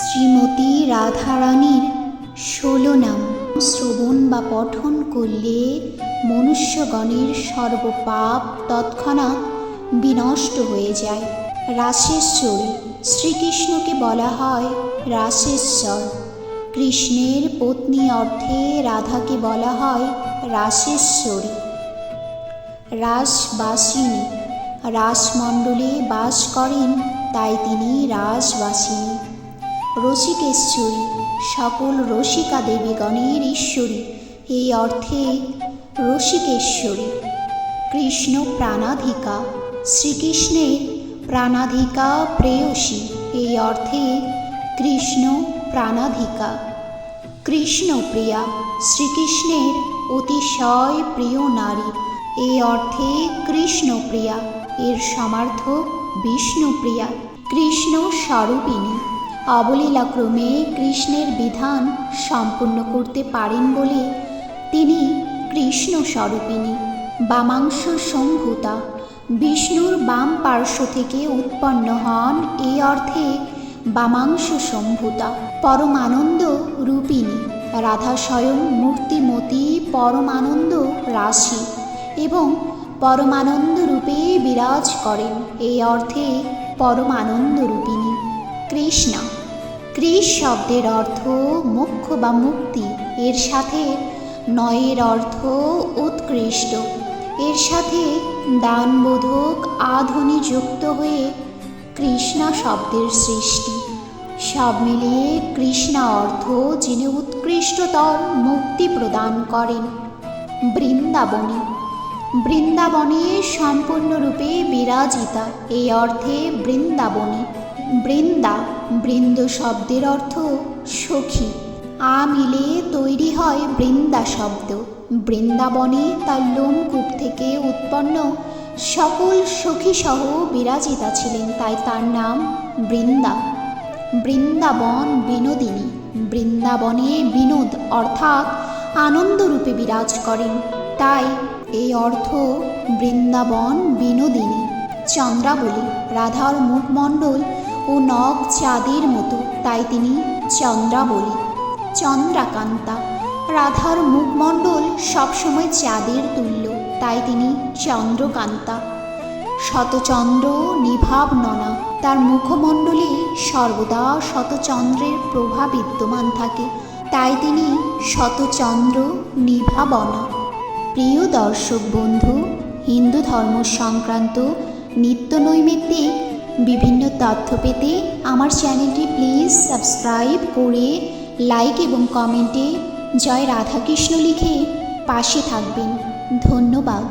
শ্রীমতী রাধারানীর ষোলো নাম। শ্রবণ বা পঠন করলে মনুষ্যগণের সর্বপাপ তৎক্ষণাৎ বিনষ্ট হয়ে যায়। রাসেশ্বরী, শ্রীকৃষ্ণকে বলা হয় রাসেশ্বর। কৃষ্ণের পত্নী অর্থে রাধাকে বলা হয় রাসেশ্বরী। রাসবাসিনী, রাসমণ্ডলে বাস করেন, তাই তিনি রাসবাসিনী। রসিকেশ্বরী, সকল রসিকা দেবীগণের ঈশ্বরী, এই অর্থে রসিকেশ্বরী। কৃষ্ণ প্রাণাধিকা, শ্রীকৃষ্ণের প্রাণাধিকা প্রেয়সী, এই অর্থে কৃষ্ণ প্রাণাধিকা। কৃষ্ণপ্রিয়া, শ্রীকৃষ্ণের অতিশয় প্রিয় নারী, এই অর্থে কৃষ্ণপ্রিয়া, এর সমার্থক বিষ্ণুপ্রিয়া। কৃষ্ণ স্বরূপিণী অবলীলাক্রমে কৃষ্ণের বিধান সম্পূর্ণ করতে পারেন বলে তিনি কৃষ্ণ স্বরূপিণী বামাংশ সম্ভূতা বিষ্ণুর বাম পার্শ্ব থেকে উৎপন্ন হন। এই অর্থে বামাংশ সম্ভূতা পরমানন্দ রূপিণী, রাধা স্বয়ং মূর্তিমতী পরমানন্দ রাশি এবং পরমানন্দ রূপে বিরাজ করেন। এই অর্থে পরমানন্দ রূপিণী, কৃষ্ণা। কৃষ শব্দের অর্থ মোক্ষ বা মুক্তি। এর সাথে নয়ের অর্থ উৎকৃষ্ট। এর সাথে দানবোধক আধুনি যুক্ত হয়ে কৃষ্ণা শব্দের সৃষ্টি। সব মিলিয়ে কৃষ্ণা অর্থ যিনি উৎকৃষ্টতর মুক্তি প্রদান করেন। বৃন্দাবনী। বৃন্দাবনে সম্পূর্ণরূপে বিরাজিতা। এই অর্থে বৃন্দাবনী। বৃন্দা, বৃন্দ শব্দের অর্থ সখী। আ মিলে তৈরি হয় বৃন্দা শব্দ। বৃন্দাবনে তার লোমকূপ থেকে উৎপন্ন সকল সখীসহ বিরাজিতা ছিলেন, তাই তার নাম বৃন্দা। বৃন্দাবন বিনোদিনী। বৃন্দাবনে বিনোদ অর্থাৎ আনন্দরূপে বিরাজ করেন, তাই এই অর্থ বৃন্দাবন বিনোদিনী। চন্দ্রাবলী, রাধার মুখমণ্ডল ও নখ চাঁদের মতো, তাই তিনি চন্দ্রাবলী চন্দ্রাকান্তা, রাধার মুখমণ্ডল সবসময় চাঁদের তুল্য, তাই তিনি চন্দ্রকান্তা। শতচন্দ্র নিভাব ননা তার মুখমণ্ডলে সর্বদা শতচন্দ্রের প্রভাব বিদ্যমান থাকে, তাই তিনি শতচন্দ্র নিভাবনা প্রিয় দর্শক বন্ধু, হিন্দু ধর্ম সংক্রান্ত নিত্য নৈমিত্তিক বিভিন্ন তথ্য পেতে আমার চ্যানেলটি প্লিজ সাবস্ক্রাইব করে লাইক এবং কমেন্টে জয় রাধাকৃষ্ণ লিখে পাশে থাকবেন। ধন্যবাদ।